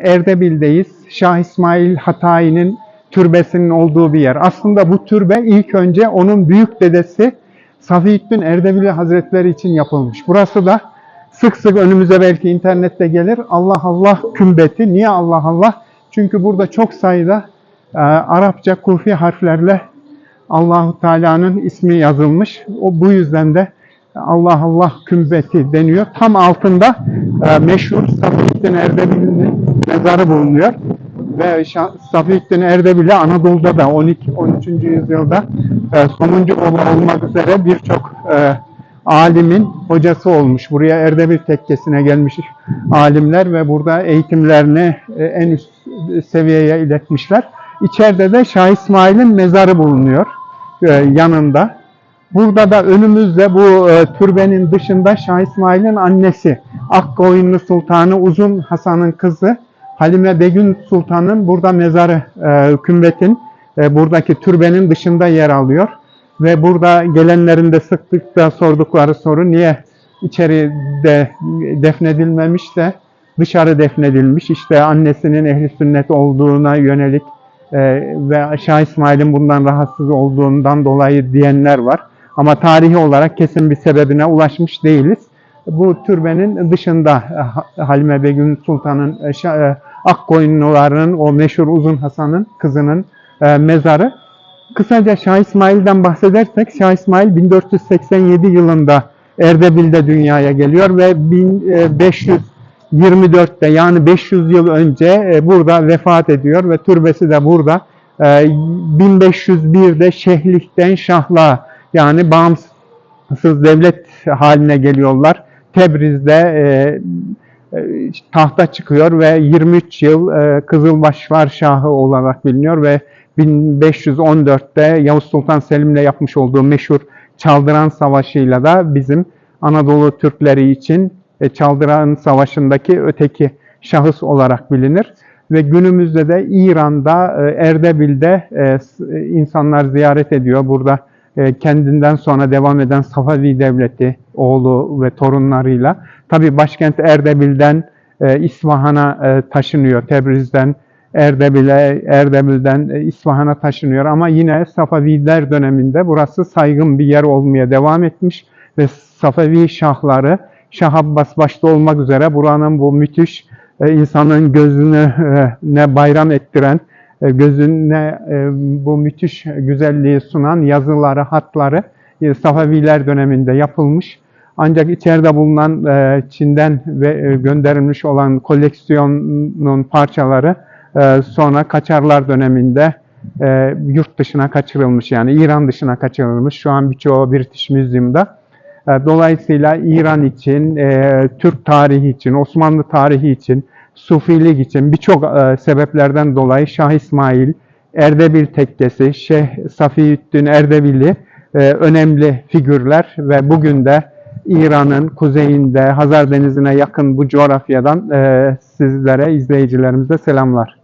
Erdebil'deyiz. Şah İsmail Hatayi'nin türbesinin olduğu bir yer. Aslında bu türbe ilk önce onun büyük dedesi Safiyyüddin Erdebili Hazretleri için yapılmış. Burası da sık sık önümüze belki internette gelir. Allah Allah kümbeti. Niye Allah Allah? Çünkü burada çok sayıda e, Arapça kufi harflerle Allahu Teala'nın ismi yazılmış. O bu yüzden de Allah Allah kümbeti deniyor. Tam altında e, meşhur Safiyyüddin Erdebili'nin mezarı bulunuyor. Ve Safiyyüddin Erdebili Anadolu'da da 12 13. yüzyılda e, sonuncu olmak üzere birçok e, alimin hocası olmuş. Buraya Erdebil tekkesine gelmiş alimler ve burada eğitimlerini e, en üst seviyeye iletmişler. İçeride de Şah İsmail'in mezarı bulunuyor e, yanında. Burada da önümüzde bu e, türbenin dışında Şah İsmail'in annesi Akkoyunlu Sultanı Uzun Hasan'ın kızı Halime Begüm Sultan'ın burada mezarı e, kümbetin e, buradaki türbenin dışında yer alıyor. Ve burada gelenlerin de sıklıkla sordukları soru niye içeride defnedilmemiş de dışarı defnedilmiş. İşte annesinin ehli sünnet olduğuna yönelik e, ve Şah İsmail'in bundan rahatsız olduğundan dolayı diyenler var. Ama tarihi olarak kesin bir sebebine ulaşmış değiliz. Bu türbenin dışında e, Ha- Halime Begüm Sultan'ın e, Şa- e, Akkoyunluların o meşhur Uzun Hasan'ın kızının mezarı. Kısaca Şah İsmail'den bahsedersek Şah İsmail 1487 yılında Erdebil'de dünyaya geliyor ve e, 1524'te yani 500 yıl önce burada vefat ediyor ve türbesi de burada. E, 1501'de şehlikten şahlığa yani bağımsız devlet haline geliyorlar. Tebriz'de e, e, tahta çıkıyor ve 23 yıl e, Kızılbaşlar Şahı olarak biliniyor ve 1514'te Yavuz Sultan Selim'le yapmış olduğu meşhur Çaldıran Savaşı'yla da bizim Anadolu Türkleri için e, Çaldıran Savaşı'ndaki öteki şahıs olarak bilinir. Ve günümüzde de İran'da Erdebil'de insanlar ziyaret ediyor. Burada kendinden sonra devam eden Safavi Devleti oğlu ve torunlarıyla. Tabi başkent Erdebil'den e, İsfahan'a e, taşınıyor. Tebriz'den Erdebil'e, Erdebil'den e, İsfahan'a taşınıyor. Ama yine Safaviler döneminde burası saygın bir yer olmaya devam etmiş ve Safavi şahları Şah Abbas başta olmak üzere buranın bu müthiş e, insanın gözünü e, ne bayram ettiren, e, gözüne e, bu müthiş güzelliği sunan yazıları, hatları e, Safaviler döneminde yapılmış. Ancak içeride bulunan e, Çin'den ve e, gönderilmiş olan koleksiyonun parçaları e, sonra Kaçarlar döneminde e, yurt dışına kaçırılmış yani İran dışına kaçırılmış. Şu an birçoğu British Museum'da. E, Dolayısıyla İran için, e, Türk tarihi için, Osmanlı tarihi için, Sufilik için birçok e, sebeplerden dolayı Şah İsmail, Erdebil Tekkesi, Şeyh Safiyyüddin Erdebili e, önemli figürler ve bugün de İran'ın kuzeyinde Hazar Denizi'ne yakın bu coğrafyadan sizlere, izleyicilerimize selamlar.